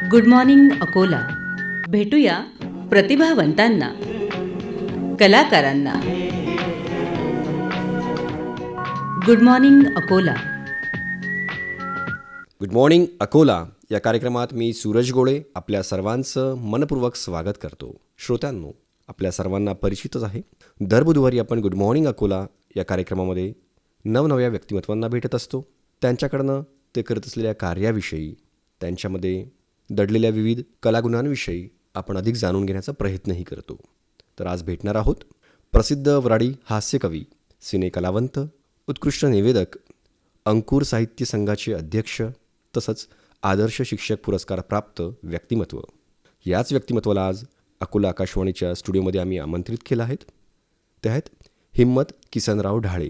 Good morning Akola. भेटूया प्रतिभावंतांना कलाकारांना. Good morning Akola. Good morning Akola. या कार्यक्रमात मी सूरज गोळे आपल्या सर्वांचं मनपूर्वक स्वागत करतो. श्रोत्यांनो आपल्या सर्वांना परिचितच आहे. दर बुधवारी आपण गुड मॉर्निंग अकोला या कार्यक्रमामध्ये नवनव्या व्यक्तिमत्वांना भेटत असतो. त्यांच्याकडनं ते करत असलेल्या कार्याविषयी त्यांच्यामध्ये दडलेल्या विविध कलागुणांविषयी आपण अधिक जाणून घेण्याचा प्रयत्नही करतो. तर आज भेटणार आहोत प्रसिद्ध वराडी हास्यकवी सिने कलावंत उत्कृष्ट निवेदक अंकुर साहित्य संघाचे अध्यक्ष तसंच आदर्श शिक्षक पुरस्कार प्राप्त व्यक्तिमत्व. याच व्यक्तिमत्वाला आज अकोला आकाशवाणीच्या स्टुडिओमध्ये आम्ही आमंत्रित केलं आहेत ते आहेत हिम्मत किसनराव ढाळे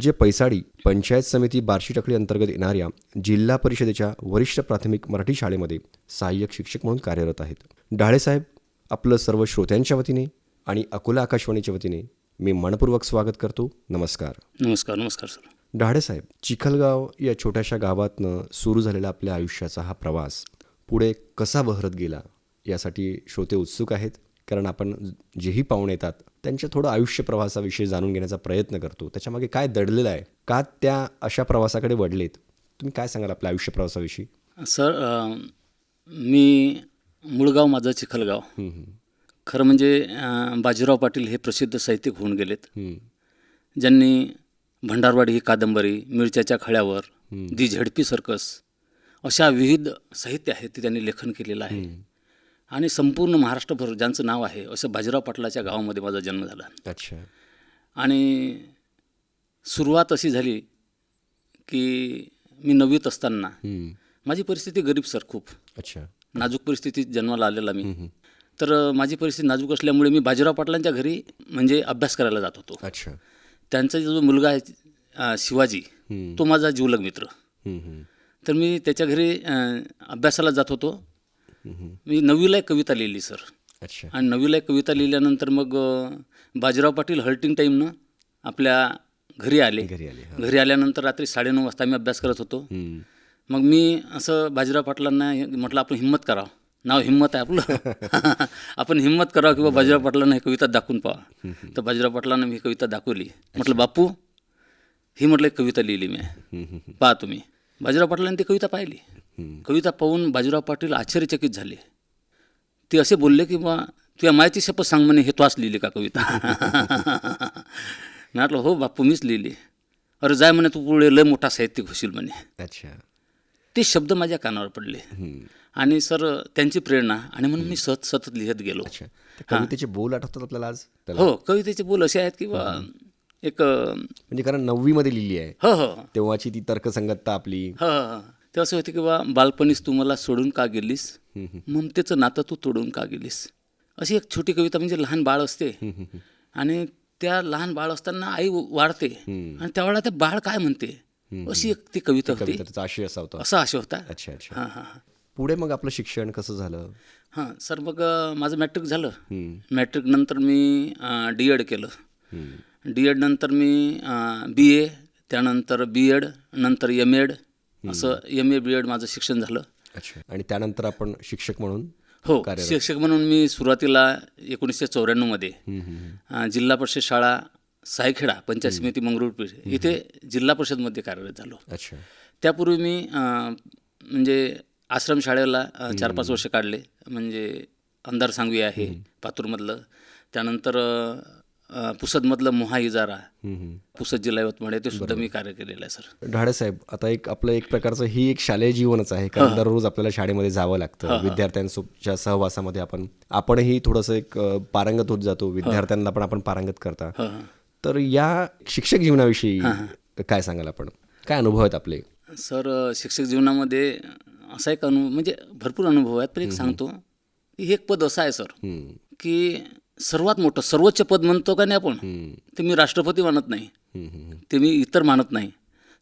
जे पैसाडी पंचायत समिती बार्शी टकली अंतर्गत येणाऱ्या जिल्हा परिषदेच्या वरिष्ठ प्राथमिक मराठी शाळेमध्ये सहाय्यक शिक्षक म्हणून कार्यरत आहेत. ढाळेसाहेब आपलं सर्व श्रोत्यांच्या वतीने आणि अकोला आकाशवाणीच्या वतीने मी मनपूर्वक स्वागत करतो. नमस्कार. नमस्कार नमस्कार सर. ढाडेसाहेब चिखलगाव या छोट्याशा गावातनं सुरू झालेला आपल्या आयुष्याचा हा प्रवास पुढे कसा बहरत गेला यासाठी श्रोते उत्सुक आहेत. कारण आपण जेही पाहुणे येतात त्यांच्या थोडं आयुष्य प्रवासाविषयी जाणून घेण्याचा प्रयत्न करतो. त्याच्यामागे काय दडलेलं आहे? का त्या अशा प्रवासाकडे वडलेत तुम्ही काय सांगाल आपल्या आयुष्य प्रवासाविषयी? सर मी मुळगाव माझं चिखलगाव. खरं म्हणजे बाजीराव पाटील हे प्रसिद्ध साहित्यिक होऊन गेलेत. ज्यांनी भंडारवाडी ही कादंबरी मिरच्याच्या खळ्यावर दी झडपी सर्कस अशा विविध साहित्य आहेत ते त्यांनी लेखन केलेलं आहे. आणि संपूर्ण महाराष्ट्रभर ज्यांचं नाव आहे असं बाजीराव पाटलाच्या गावामध्ये माझा जन्म झाला. अच्छा. आणि सुरुवात अशी झाली की मी नववीत असताना. माझी परिस्थिती गरीब सर खूप. अच्छा. नाजूक परिस्थितीत जन्माला आलेला मी. तर माझी परिस्थिती नाजूक असल्यामुळे मी बाजीराव पाटलांच्या घरी म्हणजे अभ्यास करायला जात होतो. अच्छा. त्यांचा जो मुलगा आहे शिवाजी तो माझा जीवलग मित्र. तर मी त्याच्या घरी अभ्यासाला जात होतो. मी नववीला एक कविता लिहिली सर. अच्छा. आणि नववीला एक कविता लिहिल्यानंतर मग बाजीराव पाटील हल्टिंग टाईमनं आपल्या घरी आले. घरी आले. घरी आल्यानंतर रात्री साडेनऊ वाजता मी अभ्यास करत होतो. मग मी असं बाजीराव पाटलांना म्हटलं आपण हिंमत करावं. नाव हिंमत आहे आपलं. आपण हिंमत करावं किंवा बाजीराव पाटलांना ही कविता दाखवून पाहा तर बाजीराव पाटलांना मी ही कविता दाखवली. म्हटलं बापू ही म्हटलं एक कविता लिहिली मी. पहा तुम्ही. बाजीराव पाटलांनी ती कविता पाहिली. कविता पाहून बाजीराव पाटील आश्चर्यचकित झाले. ते असे बोलले की बा तुझ्या माहिती शपथ सांग म्हणे हे तू लिहिली का कविता? म्हटलं हो बापू मीच लिहिली. अरे जाय म्हणे तू पुढे लय मोठा साहित्यिक होशील म्हणे. अच्छा. ते शब्द माझ्या कानावर पडले. आणि सर त्यांची प्रेरणा आणि म्हणून मी सतत सतत लिहित गेलो. कवितेचे बोल आठवतात आपल्याला आज? हो कवितेचे बोल असे आहेत की बा एक म्हणजे कारण नववीमध्ये लिहिली आहे. हो हो. तेव्हाची ती तर्कसंगतता आपली. हो हो. ते असं होतं की बा बालपणीस तू मला सोडून का गेलीस? ममतेचं नातं तू तोडून का गेलीस? अशी एक छोटी कविता म्हणजे लहान बाळ असते. आणि त्या लहान बाळ असताना आई वाढते. आणि त्यावेळेला ते बाळ काय म्हणते? अशी एक ती कविता होती. आशय असा होता. असा आशय होता. अच्छा अच्छा. हां हां हां. पुढे मग आपलं शिक्षण कसं झालं? हां सर मग माझं मॅट्रिक झालं. मॅट्रिक नंतर मी डी एड केलं. डी एड नंतर मी बी ए त्यानंतर बी एड नंतर एम एड असं एम ए बी एड माझं शिक्षण झालं. अच्छा. आणि त्यानंतर आपण शिक्षक म्हणून हो शिक्षक म्हणून मी सुरुवातीला एकोणीसशे चौऱ्याण्णवमध्ये जिल्हा परिषद शाळा सायखेडा पंचायत समिती मंगरुळपीर इथे जिल्हा परिषदमध्ये कार्यरत झालो. अच्छा. त्यापूर्वी मी म्हणजे आश्रमशाळेला चार पाच वर्ष काढले. म्हणजे अंधार सांगवी आहे पातूरमधलं. त्यानंतर पुसदमधलं मोहा इजारा पुसद जिल्हा यवतमाळ ते सुद्धा मी कार्य केलेलं आहे सर. ढाडे साहेब आता एक आपलं एक प्रकारचं ही एक शालेय जीवनच आहे कारण दररोज आपल्याला शाळेमध्ये जावं लागतं. विद्यार्थ्यांसोबतच्या सहवासामध्ये आपण आपणही थोडंसं एक पारंगत होत जातो. विद्यार्थ्यांना पण आपण पारंगत करता. तर या शिक्षक जीवनाविषयी काय सांगाल आपण? काय अनुभव आहेत आपले? सर शिक्षक जीवनामध्ये असा एक अनुभव म्हणजे भरपूर अनुभव आहेत पण एक सांगतो. की हे एक पद असं आहे सर की सर्वात मोठं सर्वोच्च पद म्हणतो का नाही आपण? ते मी राष्ट्रपती मानत नाही. ते मी इतर मानत नाही.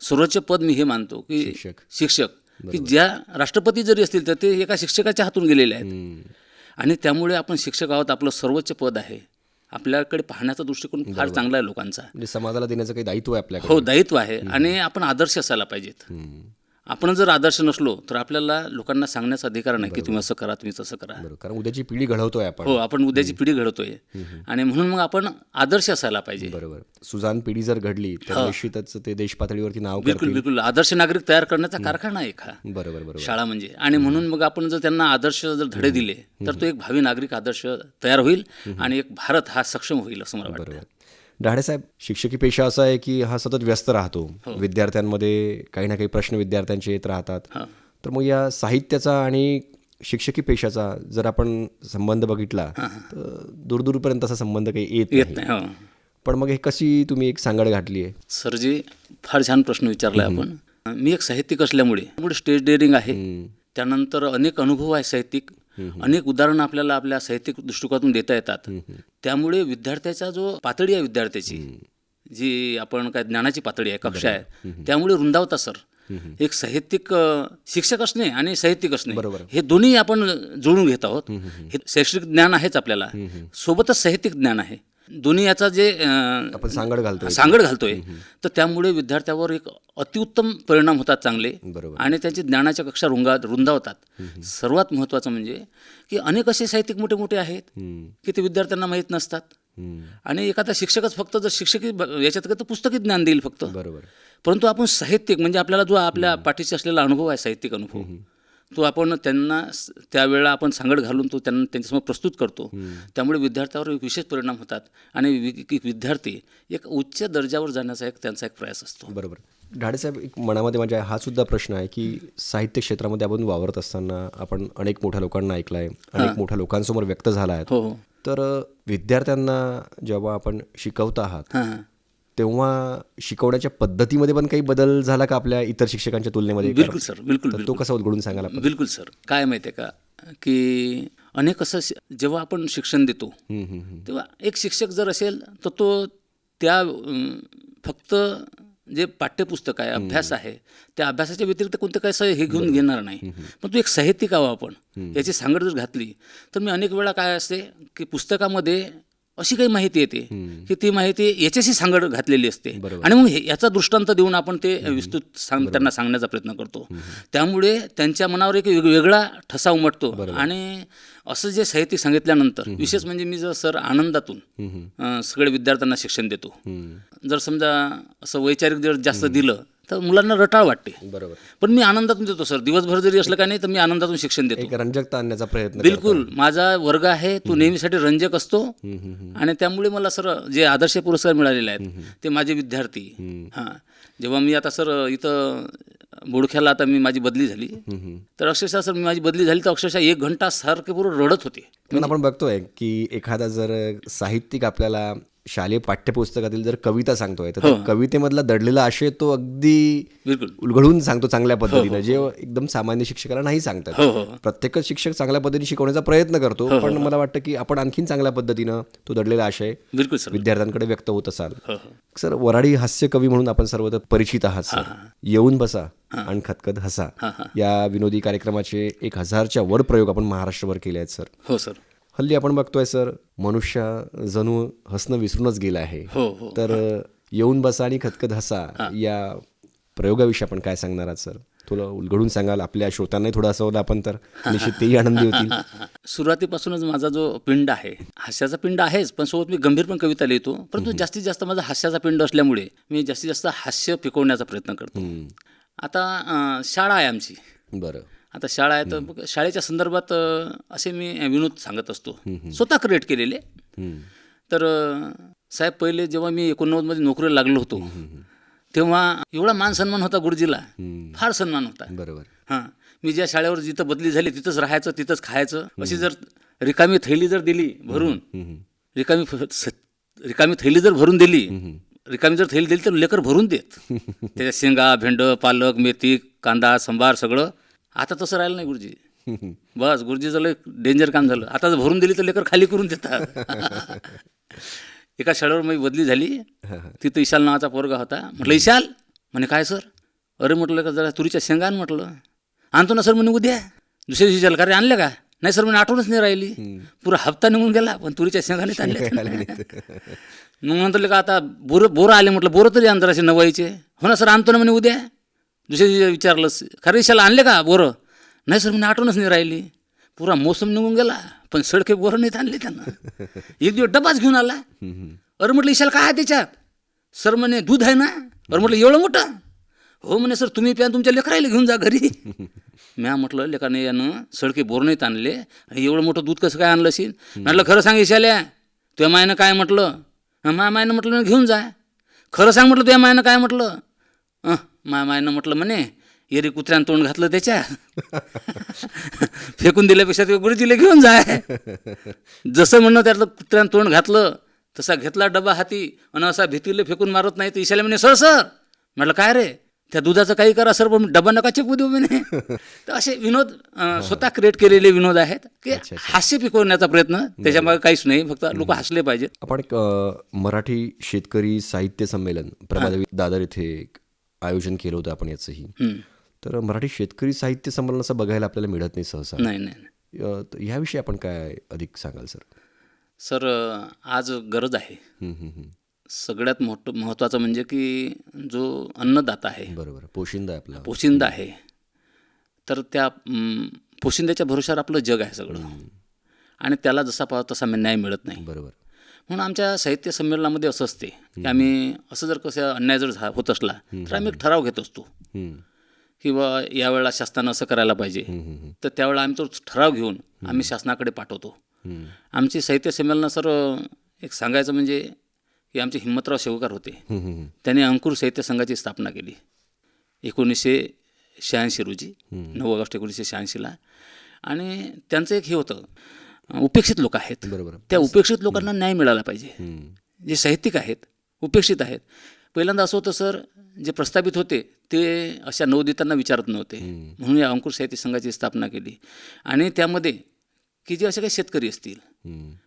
सर्वोच्च पद मी हे मानतो की शिक्षक. शिक्षक. की ज्या राष्ट्रपती जरी असतील तर ते एका शिक्षकाच्या हातून गेलेले आहेत. आणि त्यामुळे आपण शिक्षक आहोत आपलं सर्वोच्च पद आहे. आपल्याकडे पाहण्याचा दृष्टिकोन फार चांगला आहे लोकांचा. म्हणजे समाजाला देण्याचं काही दायित्व आहे आपल्याकडे. हो दायित्व आहे आणि आपण आदर्श असायला पाहिजेत. आपण जर आदर्श नसलो तर आपल्याला लोकांना सांगण्याचा अधिकार नाही की तुम्ही असं करा तुम्ही तसं करा. कारण उद्याची पिढी घडवतोय आपण. हो आपण उद्याची पिढी घडवतोय. आणि म्हणून मग आपण आदर्श असायला पाहिजे. बरोबर. सुजान पिढी जर घडली तर निश्चितच ते देश पातळीवरती नाव बिलकुल बिलकुल. आदर्श नागरिक तयार करण्याचा कारखाना आहे हा. बरोबर बरोबर. शाळा म्हणजे. आणि म्हणून मग आपण जर त्यांना आदर्श जर धडे दिले तर तो एक भावी नागरिक आदर्श तयार होईल आणि एक भारत हा सक्षम होईल असं मला वाटतं. साहेब शिक्षकी पेशा असा आहे की हा सतत व्यस्त राहतो. विद्यार्थ्यांमध्ये काही ना काही प्रश्न विद्यार्थ्यांचे येत राहतात. तर मग या साहित्याचा आणि शिक्षकी पेशाचा जर आपण संबंध बघितला तर दूरदूरपर्यंत असा संबंध काही येत येत नाही. हो. पण मग हे कशी तुम्ही एक सांगड घातली आहे? सरजी फार छान प्रश्न विचारलाय आपण. मी एक साहित्यिक असल्यामुळे स्टेज डेअरिंग आहे. त्यानंतर अनेक अनुभव आहे साहित्यिक. अनेक उदाहरणं आपल्याला आपल्या साहित्यिक दृष्टिकोनातून देता येतात. त्यामुळे विद्यार्थ्याचा जो पातळी आहे विद्यार्थ्याची जी आपण काय ज्ञानाची पातळी आहे कक्षा आहे त्यामुळे रुंदावता सर एक साहित्यिक शिक्षक असणे आणि साहित्यिक असणे हे दोन्ही आपण जुळून घेत आहोत. हे शैक्षणिक ज्ञान आहेच आपल्याला. सोबतच साहित्यिक ज्ञान आहे. दोन्ही याचा जे आपण सांगड घालतोय. सांगड घालतोय. तर त्यामुळे विद्यार्थ्यावर एक अतिउत्तम परिणाम होतात चांगले. बरोबर. आणि त्यांची ज्ञानाच्या कक्षा रुंगा रुंदावतात सर्वात महत्त्वाचं म्हणजे की अनेक असे साहित्यिक मोठे मोठे आहेत की ते विद्यार्थ्यांना माहीत नसतात. आणि एखादा शिक्षकच फक्त जर शिक्षकी याच्यात तर पुस्तकी ज्ञान देईल फक्त. बरोबर. परंतु आपण साहित्यिक म्हणजे आपल्याला जो आपल्या पाठीशी असलेला अनुभव आहे साहित्यिक अनुभव. तो आपण त्यांना त्यावेळेला आपण सांगड घालून तो त्यांना त्यांच्यासमोर प्रस्तुत करतो. त्यामुळे विद्यार्थ्यावर एक विशेष परिणाम होतात आणि विद्यार्थी एक उच्च दर्जावर जाण्याचा एक त्यांचा एक प्रयास असतो. बरोबर. ढाडेसाहेब एक मनामध्ये माझ्या हा सुद्धा प्रश्न आहे की साहित्य क्षेत्रामध्ये आपण वावरत असताना आपण अनेक मोठ्या लोकांना ऐकलं आहे अनेक मोठ्या लोकांसमोर व्यक्त झाला आहे हो हो. तर विद्यार्थ्यांना जेव्हा आपण शिकवत आहात तेव्हा शिकवण्याच्या पद्धतीमध्ये पण काही बदल झाला का आपल्या इतर शिक्षकांच्या तुलनेमध्ये? बिलकुल सर. बिलकुल तो कसा उलगडून सांगायला? बिलकुल सर. काय माहिती आहे का? की अनेक असं जेव्हा आपण शिक्षण देतो. तेव्हा एक शिक्षक जर असेल तर तो त्या फक्त जे पाठ्यपुस्तक आहे अभ्यास आहे त्या अभ्यासाच्या व्यतिरिक्त कोणतं काय हे घेऊन घेणार नाही. पण तो एक साहित्यिक आहो आपण. याची सांगड जर घातली तर मी अनेक वेळा काय असते की पुस्तकामध्ये अशी काही माहिती येते की ती माहिती याच्याशी सांगड घातलेली असते. आणि मग याचा दृष्टांत देऊन आपण ते विस्तृत सांग त्यांना सांगण्याचा प्रयत्न करतो. त्यामुळे त्यांच्या मनावर एक वेग- वेगळा ठसा उमटतो. आणि असं जे साहित्य सांगितल्यानंतर विशेष म्हणजे मी जर सर आनंदातून अं, सगळ्या विद्यार्थ्यांना शिक्षण देतो. जर समजा असं वैचारिक जर जास्त दिलं तर मुलांना रटाळ वाटते. बरोबर. पण मी आनंदातून देतो सर. दिवसभर जरी असलं का नाही तर मी आनंदातून शिक्षण देतो. एक रंजकता आणण्याचा प्रयत्न बिलकुल. माझा वर्ग आहे तो नेहमीसाठी रंजक असतो. आणि त्यामुळे मला सर जे आदर्श पुरस्कार मिळालेले आहेत ते माझे विद्यार्थी. हां. जेव्हा मी आता सर इथं बोडख्याला आता मी माझी बदली झाली तर अक्षरशः सर मी माझी बदली झाली तर अक्षरशः एक घंटा सारखे पूर्ण रडत होते. पण आपण बघतोय की एखादा जर साहित्यिक आपल्याला शालेय पाठ्यपुस्तकातील जर कविता सांगतोय तर कवितेमधला दडलेला आशय तो अगदी उलगडून सांगतो चांगल्या पद्धतीनं. जे एकदम सामान्य शिक्षकाला नाही सांगतात. प्रत्येकच शिक्षक चांगल्या पद्धतीने शिकवण्याचा प्रयत्न करतो पण मला वाटतं की आपण आणखीन चांगल्या पद्धतीनं तो दडलेला आशय विद्यार्थ्यांकडे व्यक्त होत असाल. सर वराडी हास्य कवी म्हणून आपण सर्वत्र परिचित आहात सर. येऊन बसा आणि खतखत हसा. या विनोदी कार्यक्रमाचे एक हजारच्या वर प्रयोग आपण महाराष्ट्रभर केले आहेत सर. हो सर. हल्ली आपण बघतोय सर मनुष्य जणू हसणं विसरूनच गेलं आहे. हो हो. तर येऊन बसा आणि खतखत हसा या प्रयोगाविषयी आपण काय सांगणार आहात सर? तुला उलगडून सांगाल आपल्या श्रोत्यांनाही थोडं हसवलं आपण तर निश्चित तेही आनंदी होतील. सुरुवातीपासूनच माझा जो पिंड आहे हास्याचा पिंड आहेच पण सोबत मी गंभीर पण कविता लिहितो परंतु जास्तीत जास्त माझा हास्याचा पिंड असल्यामुळे मी जास्तीत जास्त हास्य पिकवण्याचा प्रयत्न करतो. आता शाळा आहे आमची. बरं. आता शाळा आहे तर मग शाळेच्या संदर्भात असे मी विनोद सांगत असतो. स्वतः क्रिएट केलेले. तर साहेब पहिले जेव्हा मी एकोणनव्वदमध्ये नोकरीला लागलो होतो तेव्हा एवढा मान सन्मान होता गुरुजीला. फार सन्मान होता. बरोबर. हां. मी ज्या शाळेवर जिथं बदली झाली तिथंच राहायचं तिथंच खायचं. अशी जर रिकामी थैली जर दिली भरून रिकामी रिकामी थैली जर भरून दिली रिकामी जर थैली दिली तर लेकर भरून देत. त्याच्यात शेंगा भेंड पालक मेथी कांदा संभार सगळं आता तसं राहिलं नाही गुरुजी. बस गुरुजीचं लय डेंजर काम झालं. आता जर भरून दिली तर लेकर खाली करून देतात. एका शाळेवर मी बदली झाली. तिथं इशाल नावाचा पोरगा होता. म्हटलं इशाल? म्हणे काय सर? अरे म्हटलं का जरा तुरीच्या शेंगा आण म्हटलं. आणतो ना सर म्हणे उद्या. दुसऱ्या दिवशी का रे आणले का? नाही सर म्हणे आठवणच नाही राहिली. पुरा हप्ता निघून गेला पण तुरीच्या शेंगा नाही आणल्या मग नंतर का आता बोरं बोरं आले म्हटलं बोरं तरी आण जराशे नवाईचे हो ना सर आणतो ना म्हणे उद्या. दुसऱ्या दिवशी विचारलं खरं दिशाला आणले का बोरं? नाही सर म्हणे आठवणच नाही राहिली. पुरा मोसम निघून गेला पण सडके बोरं नाहीत आणले त्यांना. एक दिवस डबाच घेऊन आला. अरे म्हटलं इशाला काय आहे त्याच्यात? सर म्हणे दूध आहे ना. अरे म्हटलं एवढं मोठं? हो म्हणे सर तुम्ही प्या तुमच्या लेकरायला घेऊन जा घरी. म्या म्हटलं लेकाने यानं सडके बोर नाहीत आणले. आणि एवढं मोठं दूध कसं काय आणलं असेल? म्हटलं खरं सांग इशाल्या तुझ्या मायनं काय म्हटलं? "हं, माझ्या मायनं म्हटलं घेऊन जा. खरं सांग म्हटलं तुझ्या मायनं काय म्हटलं? माझ्या मायनं म्हटलं म्हणे एरी कुत्र्यानं तोंड घातलं त्याच्या. फेकून दिल्यापेक्षा ते गुरुजीला घेऊन जाय जसं म्हणणं त्यातलं कुत्र्यानं तोंड घातलं तसा घेतला डबा हाती आणि असा भीतीला फेकून मारत नाही. तर ईशाला म्हणे सर सर. म्हटलं काय रे? त्या दुधाचं काही करा सर पण डबा नका चेपू देऊ म्हणे. तर असे विनोद अं, स्वतः क्रिएट केलेले विनोद आहेत की हास्य पिकवण्याचा प्रयत्न. त्याच्यामागे काहीच नाही फक्त लोक हसले पाहिजेत. आपण मराठी शेतकरी साहित्य संमेलन प्रभादेवी दादर इथे आयोजन केलं होतं आपण याचंही. तर मराठी शेतकरी साहित्य संमेलन असं बघायला आपल्याला मिळत नाही सहसा. नाही नाही ह्याविषयी आपण काय अधिक सांगाल सर? सर आज गरज आहे. सगळ्यात मोठं महत्त्वाचं म्हणजे की जो अन्नदाता आहे. बरोबर पोशिंदा आहे आपला. पोशिंदा आहे. तर त्या पोशिंद्याच्या भरोशावर आपलं जग आहे सगळं. आणि त्याला जसा पाहावं तसा न्याय मिळत नाही. बरोबर. म्हणून आमच्या साहित्य संमेलनामध्ये असं असते की आम्ही असं जर कसं अन्याय जर झा होत असला तर आम्ही एक ठराव घेत असतो. किंवा यावेळेला शासनानं असं करायला पाहिजे. तर त्यावेळेला आम्ही तो ठराव घेऊन आम्ही शासनाकडे पाठवतो. आमची साहित्य संमेलनं सर एक सांगायचं म्हणजे की आमचे हिम्मतराव शेवकार होते. त्याने अंकुर साहित्य संघाची स्थापना केली. एकोणीसशे शहाऐंशी रोजी नऊ ऑगस्ट एकोणीसशे शहाऐंशीला. आणि त्यांचं एक हे होतं उपेक्षित लोक आहेत. बरोबर. त्या उपेक्षित लोकांना न्याय मिळाला पाहिजे. जे साहित्यिक आहेत उपेक्षित आहेत. पहिल्यांदा असं होतं सर जे प्रस्थापित होते ते अशा नवोदितांना विचारत नव्हते. म्हणून या अंकुर साहित्य संघाची स्थापना केली. आणि त्यामध्ये की जे असे काही शेतकरी असतील.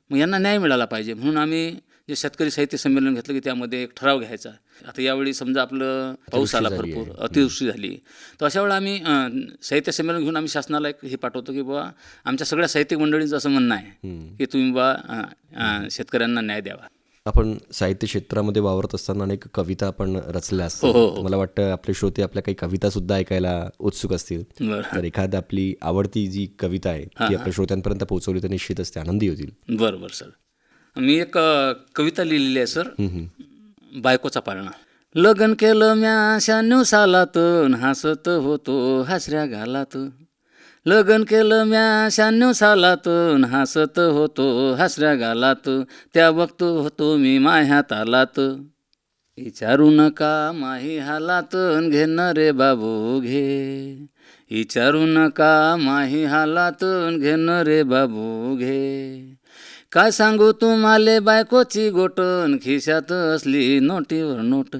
मग यांना न्याय मिळाला पाहिजे. म्हणून आम्ही जे शेतकरी साहित्य संमेलन घेतलं की त्यामध्ये एक ठराव घ्यायचा. आता यावेळी समजा आपलं पाऊस आला भरपूर अतिवृष्टी झाली. तर अशा वेळेला आम्ही साहित्य संमेलन घेऊन आम्ही शासनाला एक हे पाठवतो की बाबा आमच्या सगळ्या साहित्यिक मंडळींचं असं म्हणणं आहे की तुम्ही बा शेतकऱ्यांना न्याय द्यावा. आपण साहित्य क्षेत्रामध्ये वावरत असताना अनेक कविता आपण रचल्या हो, हो, असतात मला वाटतं आपले श्रोते आपल्या काही कविता सुद्धा ऐकायला उत्सुक असतील? तर एखादी आपली आवडती जी कविता आहे ती आपल्या श्रोत्यांपर्यंत पोहोचवली तर निश्चितच ते आनंदी होतील. बरं बरं सर. मी एक कविता लिहिलेली आहे सर. बायकोचा पाळणा. लगन केलं म्या शहाण्णव सालात हसत होतो हासऱ्या घालात लगन केलं म्या शहाण्णव सालात हसत होतो हासऱ्या घालात त्या बघतो होतो मी माह्या तालात. विचारू नका माही हालात न घेणं रे बाबू घे. विचारू नका माही हालात न घेणं रे बाबू घे. काय सांगू तुम्हाले बायकोची गोटन? खिशात असली नोटीवर नोट.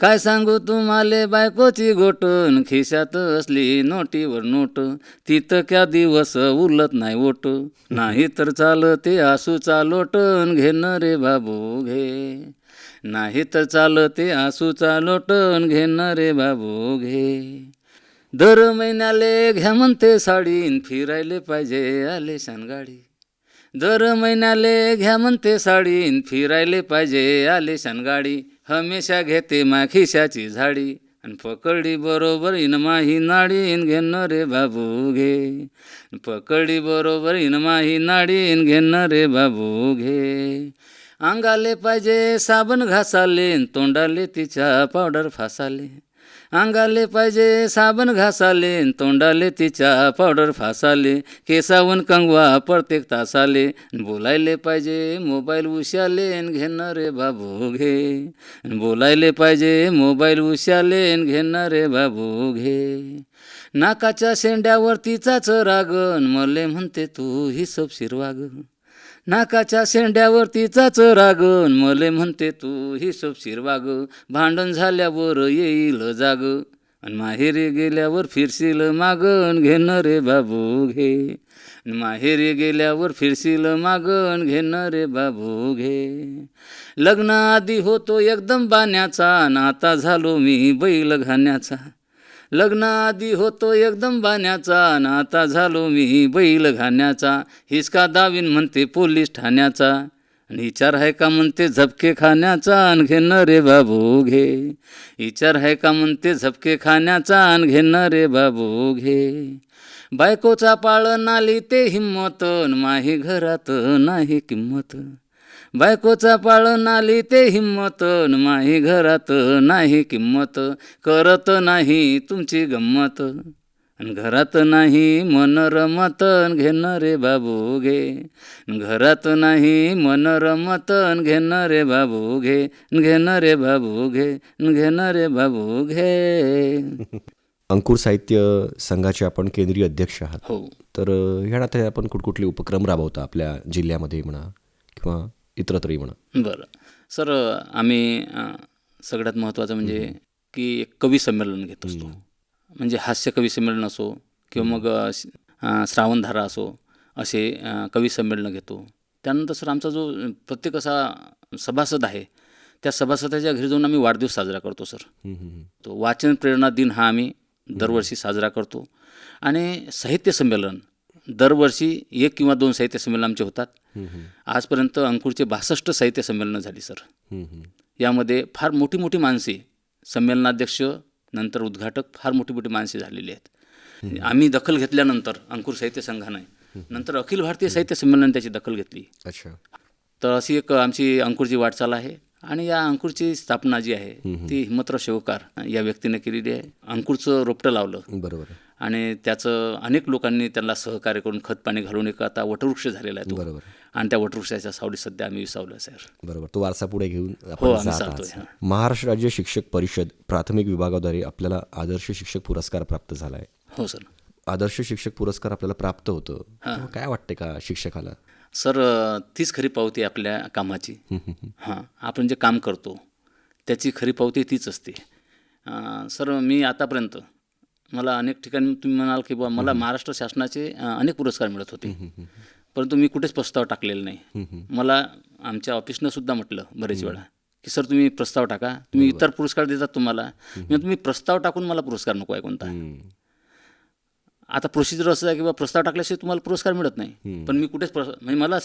काय सांगू तुम्हाले बायकोची गोटन? खिशात असली नोटीवर नोट. तिथं क्या दिवस उलत नाही ओट. नाही तर चालते आसूचा लोटन घेन रे बाबू घे. नाही तर चालते आसूचा लोटन घेन रे बाबू घे. दर महिन्याले घ्या म्हणते साडीन फिरायले पाहिजे आले गाडी दर महिन्याले घ्या म्हणते साडीन फिरायले पाहिजे आले गाडी हमेशा घेते माखिशाची झाडी आणि पकडी बरोबर इन माही नाडीन घेन रे बाबू घे. पकडी बरोबर इन माही नाडीन घेन रे बाबू घे. अंगाले पाहिजे साबण घासाले तोंडाले तिच्या पावडर फासाले. अंगाले पाहिजे साबण घासाले तोंडाले तिच्या पावडर फासाले केसावन कंगवा प्रत्येक तासाले बोलायले पाहिजे मोबाईल उशाले न रे बाबू घे. बोलायले पाहिजे मोबाईल उशाले न रे बाबू घे. नाकाच्या शेंड्यावर तिचाच रागन मले म्हणते तू हिशोब शिरवाग. नाकाच्या शेंड्यावर तिचाच रागन. मले म्हणते तू हिशोब शिरवाग भांडण झाल्यावर येईल जाग. आणि माहेरी गेल्यावर फिरशील मागण घेणं रे बाबू घे. माहेरी गेल्यावर फिरशील मागण घेणं रे बाबू घे. लग्न आधी होतो एकदम बाण्याचा. नाता झालो मी बैल घाण्याचा. लग्न आधी होतो एकदम बाण्याचा नाता आता झालो मी बैल घाण्याचा. हिसका दावीन म्हणते पोलीस ठाण्याचा. आणि विचार आहे का म्हणते झपके खाण्याचा अन घेणं रे बाबू घे. विचार आहे का म्हणते झपके खाण्याचा अन घेणं रे बाबू घे. बायकोचा पाळण आली ते हिंमत माही घरात नाही किंमत. बायकोचा पाळ नाली ते हिंमत न माही घरात नाही किंमत करत नाही तुमची गंमत. घरात नाही मन रमत अन घेणं रे बाबू घे. घरात नाही मन रमत अन घेणं रे बाबू घे. घेणं रे बाबू घे घेणं रे बाबू घे. अंकुर साहित्य संघाचे आपण केंद्रीय अध्यक्ष आहात. हो. तर ह्या नात्याने आपण कुठकुठले उपक्रम राबवता आपल्या जिल्ह्यामध्ये म्हणा किंवा इतरत्रही म्हणा. बरं. सर आम्ही सगळ्यात महत्त्वाचं म्हणजे की एक कवी संमेलन घेत असतो. म्हणजे हास्य कवी संमेलन असो किंवा मग श्रावणधारा असो असे कवी संमेलनं घेतो. त्यानंतर सर आमचा जो प्रत्येक असा सभासद आहे त्या सभासदाच्या घरी जाऊन आम्ही वाढदिवस साजरा करतो सर. तो वाचन प्रेरणा दिन हा आम्ही दरवर्षी साजरा करतो. आणि साहित्य संमेलन दरवर्षी एक किंवा दोन साहित्य संमेलन आमचे होतात. आजपर्यंत अंकुरचे बासष्ट साहित्य संमेलनं झाली सर. यामध्ये फार मोठी मोठी माणसे संमेलनाध्यक्ष नंतर उद्घाटक फार मोठी मोठी माणसे झालेली आहेत. आम्ही दखल घेतल्यानंतर अंकुर साहित्य संघाने नंतर अखिल भारतीय साहित्य संमेलनाने त्याची दखल घेतली. अच्छा. तर अशी एक आमची अंकुरची वाटचाल आहे आणि या अंकुरची स्थापना जी आहे ती हिम्मतराव शेवकार या व्यक्तीने केलेली आहे. अंकुरचं रोपटं लावलं. बरोबर आणि त्याचं अनेक लोकांनी त्यांना सहकार्य करून खत पाणी घालून एक आता वटवृक्ष झालेला आहे तो. बरोबर. आणि त्या वटवृक्षाच्या सावली सध्या आम्ही विसावलं सर. बरोबर. तो वारसा पुढे घेऊन हो, आम्ही चालतोय. महाराष्ट्र राज्य शिक्षक परिषद प्राथमिक विभागाद्वारे आपल्याला आदर्श शिक्षक पुरस्कार प्राप्त झाला आहे हो सर. आदर्श शिक्षक पुरस्कार आपल्याला प्राप्त होतं. काय वाटते का शिक्षकाला? सर तीच खरी पावती आपल्या कामाची. हां. आपण जे काम करतो त्याची खरी पावती तीच असते. सर मी आतापर्यंत मला अनेक ठिकाणी तुम्ही म्हणाल की बुवा मला महाराष्ट्र शासनाचे अनेक पुरस्कार मिळत होते. परंतु मी कुठेच प्रस्ताव टाकलेला नाही. मला आमच्या ऑफिसनं सुद्धा म्हटलं बरेच वेळा की सर तुम्ही प्रस्ताव टाका. तुम्ही इतर पुरस्कार देतात तुम्हाला. तुम्ही प्रस्ताव टाकून मला पुरस्कार नको आहे कोणता. आता प्रोसिजर असं आहे की बा प्रस्ताव टाकल्याशिवाय तुम्हाला पुरस्कार मिळत नाही. पण मी कुठेच म्हणजे मला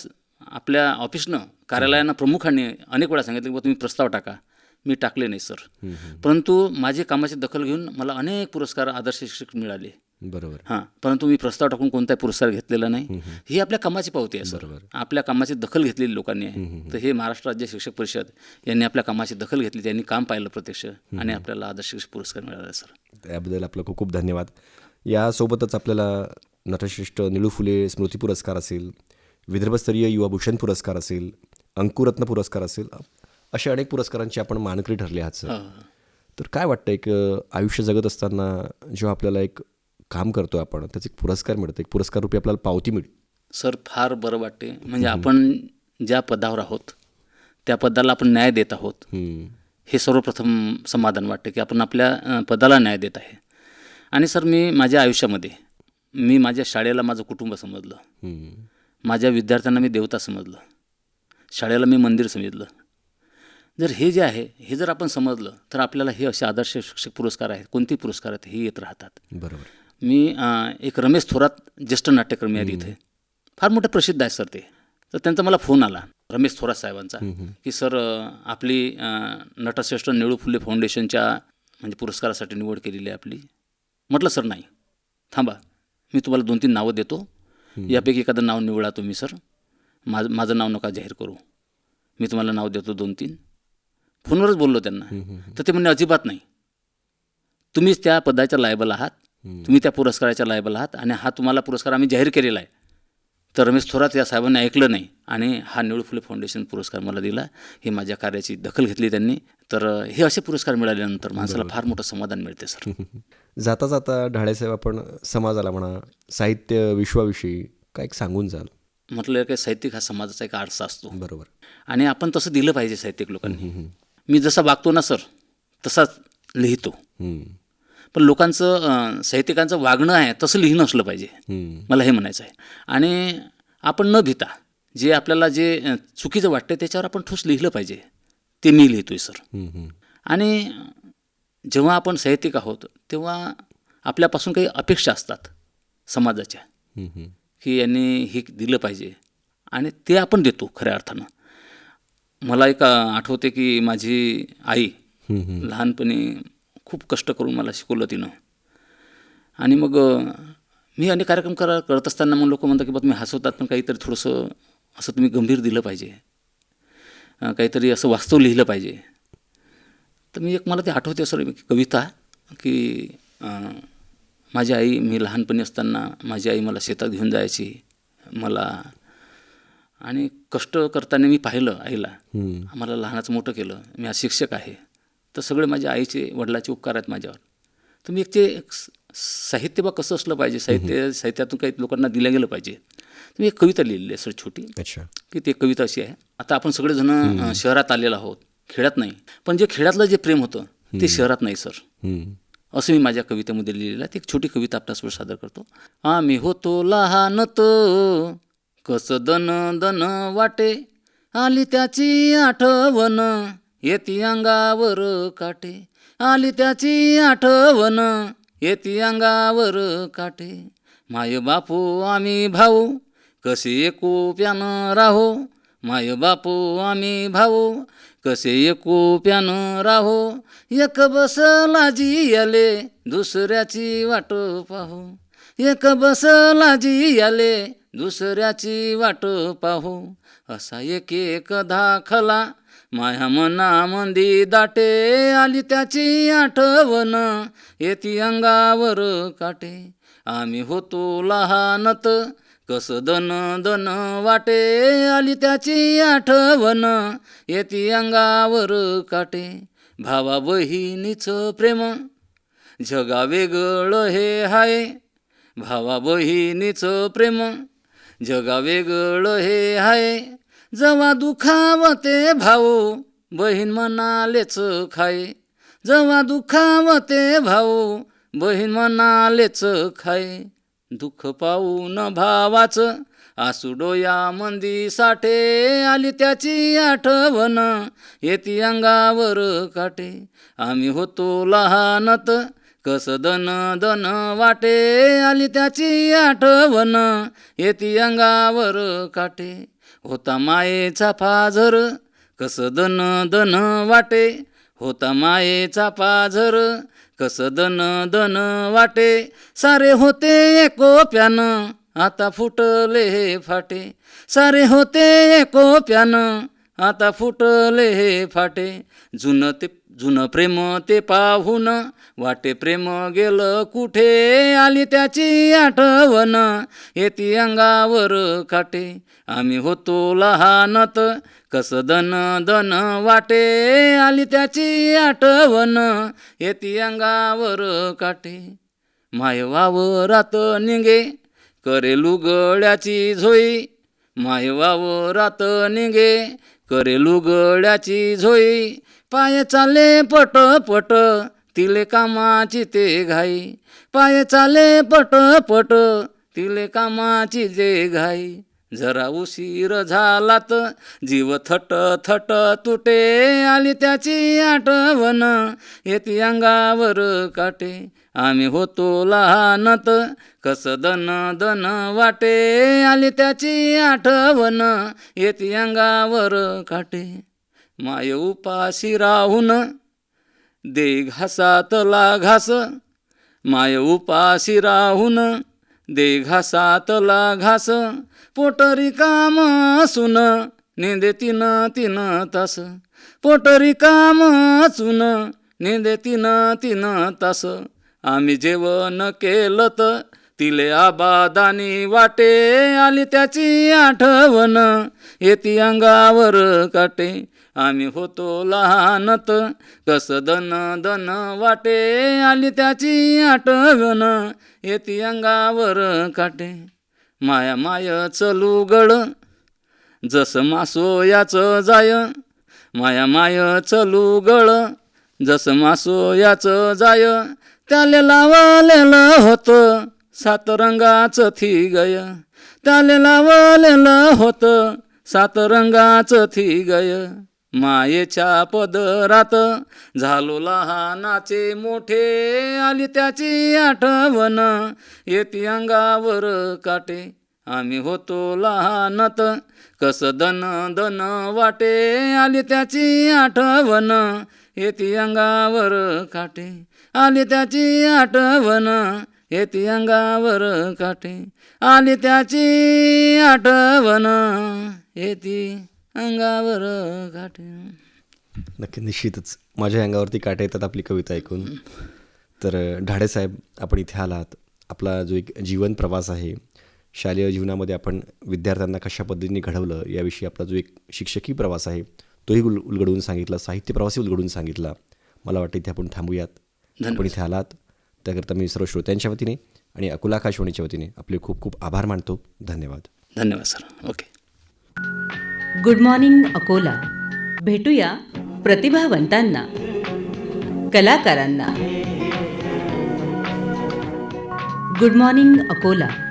आपल्या ऑफिसनं कार्यालयानं प्रमुखांनी अनेक वेळा सांगितलं की बा तुम्ही प्रस्ताव टाका. मी टाकले नाही सर. परंतु माझे कामाची दखल घेऊन मला अनेक पुरस्कार आदर्श शिक्षक मिळाले. बरोबर. हां परंतु मी प्रस्ताव टाकून कोणताही पुरस्कार घेतलेला नाही. ही आपल्या कामाची पावती आहे सर. आपल्या कामाची दखल घेतलेली लोकांनी आहे. तर हे महाराष्ट्र राज्य शिक्षक परिषद यांनी आपल्या कामाची दखल घेतली त्यांनी काम पाहिलं प्रत्यक्ष आणि आपल्याला आदर्श शिक्षक पुरस्कार मिळाला सर. त्याबद्दल आपलं खूप खूप धन्यवाद. यासोबतच आपल्याला नटश्रेष्ठ निळू फुले स्मृती पुरस्कार असेल विदर्भस्तरीय युवाभूषण पुरस्कार असेल अंकुरत्न पुरस्कार असेल असे अनेक पुरस्कारांची आपण मानकरी ठरले आहात सर. तर काय वाटतं एक आयुष्य जगत असताना जेव्हा आपल्याला एक काम करतो आपण त्याचे एक पुरस्कार मिळतं एक पुरस्कार रूपी आपल्याला पावती मिळते. सर फार बरं वाटते. म्हणजे आपण ज्या पदावर आहोत त्या पदाला आपण न्याय देत आहोत. हे सर्वप्रथम समाधान वाटते की आपण आपल्या पदाला न्याय देत आहे. आणि सर मी माझ्या आयुष्यामध्ये मी माझ्या शाळेला माझं कुटुंब समजलं. माझ्या विद्यार्थ्यांना मी देवता समजलं. शाळेला मी मंदिर समजलं. जर हे जे आहे हे जर आपण समजलं तर आपल्याला हे असे आदर्श शिक्षक पुरस्कार आहेत. कोणते पुरस्कार आहेत हे येत राहतात. बरोबर. मी एक रमेश थोरात ज्येष्ठ नाट्यकर्मी आहेत इथे. फार मोठे प्रसिद्ध आहेत सर ते. तर त्यांचा मला फोन आला रमेश थोरात साहेबांचा की सर आपली नटश्रेष्ठ नेहरू फुले फाउंडेशनच्या म्हणजे पुरस्कारासाठी निवड केलेली आहे आपली. म्हटलं सर नाही. थांबा. मी तुम्हाला दोन तीन नावं देतो. यापैकी एखादं नाव निवडा तुम्ही सर. माझं माझं नाव नका जाहीर करू. मी तुम्हाला नाव देतो दोन तीन फोनवरच बोललो त्यांना. तर ते म्हणणे अजिबात नाही. तुम्हीच त्या पदाच्या लायबल आहात. तुम्ही त्या पुरस्काराच्या लायबल आहात आणि हा तुम्हाला पुरस्कार आम्ही जाहीर केलेला आहे. तर रमेश थोरात या साहेबांनी ऐकलं नाही आणि हा निळू फुले फाउंडेशन पुरस्कार मला दिला. हे माझ्या कार्याची दखल घेतली त्यांनी. तर हे असे पुरस्कार मिळाल्यानंतर माणसाला फार मोठं समाधान मिळते सर. जाता जाता ढाळेसाहेब आपण समाजाला म्हणा साहित्य विश्वाविषयी काय सांगून जाल? म्हटलं की साहित्यिक हा समाजाचा एक आरसा असतो. बरोबर. आणि आपण तसं दिलं पाहिजे साहित्यिक लोकांनी. मी जसा वागतो ना सर तसाच लिहितो. पण लोकांचं साहित्यिकांचं वागणं आहे तसं लिहिणं असलं पाहिजे. मला हे म्हणायचं आहे आणि आपण न भिता जे आपल्याला जे चुकीचं वाटतं त्याच्यावर आपण ठोस लिहिलं पाहिजे ते मी लिहितोय सर. आणि जेव्हा आपण साहित्यिक आहोत तेव्हा आपल्यापासून काही अपेक्षा असतात समाजाच्या. की यांनी हे दिलं पाहिजे आणि ते आपण देतो खऱ्या अर्थानं मला एक आठवते की माझी आई. लहानपणी खूप कष्ट करून मला शिकवलं तिनं. आणि मग मी अनेक कार्यक्रम करा करत असताना मग लोक म्हणतात की बा तुम्ही हसवतात पण काहीतरी थोडंसं असं तुम्ही गंभीर दिलं पाहिजे. काहीतरी असं वास्तव लिहिलं पाहिजे. तर मी एक मला ते आठवते असं की कविता की माझी आई मी लहानपणी असताना माझी आई मला शेतात घेऊन जायची. मला आणि कष्ट करताना मी पाहिलं आईला. आम्हाला लहानाचं मोठं केलं. मी आज शिक्षक आहे. तर सगळे माझ्या आईचे वडिलाचे उपकार आहेत माझ्यावर. तर मी एक ते साहित्य बा कसं असलं पाहिजे. साहित्य साहित्यातून काही लोकांना दिलं गेलं पाहिजे. तर मी एक कविता लिहिलेली आहे सर छोटी. अच्छा. की ते कविता अशी आहे. आता आपण सगळेजण शहरात आलेलो आहोत. खेड्यात नाही. पण जे खेड्यातलं जे प्रेम होतं ते शहरात नाही सर. असं मी माझ्या कवितेमध्ये लिहिलेलं आहे. ती एक छोटी कविता आपल्यासमोर सादर करतो. आम्ही होतो लहानत कसं दन दन वाटे? आली त्याची आठवण येती अंगावर काटे. आली त्याची आठवण येती अंगावर काटे. माय बापू आम्ही भाऊ कसे एकोप्यानं राहो? माय बापू आम्ही भाऊ कसे एकोप्यानं राहो? एक बसला जी आले दुसऱ्याची वाट पाहू. एक बसला जी आले दुसऱ्याची वाट पाहू. असा एक एक दाखला माया मनामंदी दाटे. आली त्याची आठवण येती अंगावर काटे. आम्ही होतो लहानत कस दन दन वाटे. आली त्याची आठवण येती अंगावर काटे. भावा बहिणीचं प्रेम जगा वेगळं हे हाय. भावा बहिणीचं प्रेम जगा वेगळं हे हाय जवा दुखावते भाऊ बहीण म्हणालेच खाय. जवा दुखावते भाऊ बहीण म्हणालेच खाय. दुःख पाहून भावाचं आसू डोया मंदी साठे आली त्याची आठवण येती अंगावर काटे. आम्ही होतो लहानत कसदन दन वाटे आली त्याची आठवण. येती अंगावर काटे होता मायेचा पाझर. कसदन दन वाटे होता मायेचा पाझर. कसदन दन वाटे सारे होते एकोप्यानं. आता फुटले फाटे सारे होते एकोप्यानं. आता फुटले हे फाटे. जुनं ते जुनं प्रेम ते पाहून वाटे प्रेम गेलं कुठे? आली त्याची आठवण. येती अंगावर काटे आम्ही होतो लहानत. कसं दन दन वाटे? आली त्याची आठवण. येती अंगावर काटे माय वावरात निघे. करे लुगड्याची झोई. माय वावरात निघे. करे लुगड्याची झोई. पाय चाले पट पट तिले कामाची ते घाई. पाय चाले पट पट तिले कामाची ते घाई. जरा उशीर झाला तर जीव थट थट तुटे आली त्याची आठवण येती अंगावर काटे. आम्ही होतो लहानत कस दन दन वाटे आली त्याची आठवण येती अंगावर काटे. माय उपाशी राहून दे घासातला घास माय उपाशी राहून दे घासातला घास पोटरी काम सुन नेंदे तीन तीन तास. पोटरी काम सुन नेंदे तीन तीन तास. आम्ही जेवण केलं तर तिले आबादानी वाटे आली त्याची आठवण. येती अंगावर काटे आम्ही होतो लहानत. कस दन दन वाटे आली त्याची आठवण. येती अंगावर काटे. माया माय चलू गड जसं मासोयाचं जाय माया माय चलू गळ जसं मासोयाचं जाय त्याले लावलेलं होतं सात रंगाचं थी गय त्याले लावलेलं होतं सात रंगाचं थी गय मायेच्या पदरात झालो लहानाचे मोठे आली त्याची आठवण. येती अंगावर काटे आम्ही होतो लहानत. कस दन दन वाटे आली त्याची आठवण. येती अंगावर काटे आली त्याची आठवण. येती अंगावर काटे आली त्याची आठवण. येती अंगावर काटे. नक्की निश्चितच. माझ्या अंगावरती काटे येतात आपली कविता ऐकून. तर ढाडे साहेब आपण इथे आलात. आपला जो एक जीवन प्रवास आहे शालेय जीवनामध्ये आपण विद्यार्थ्यांना कशा पद्धतीने घडवलं याविषयी आपला जो एक शिक्षकी प्रवास आहे तोही उल उलगडून सांगितला साहित्य प्रवासही उलगडून सांगितला. मला वाटतं इथे आपण थांबूयात. आपण इथे आलात. त्याकरता मी सर्व श्रोत्यांच्या वतीने आणि अकोला आकाशवाणीच्या वतीने आपले खूप खूप आभार मानतो. धन्यवाद. धन्यवाद sir. Okay. Good morning Akola. भेटूया प्रतिभावंतांना कलाकारांना. Good morning Akola.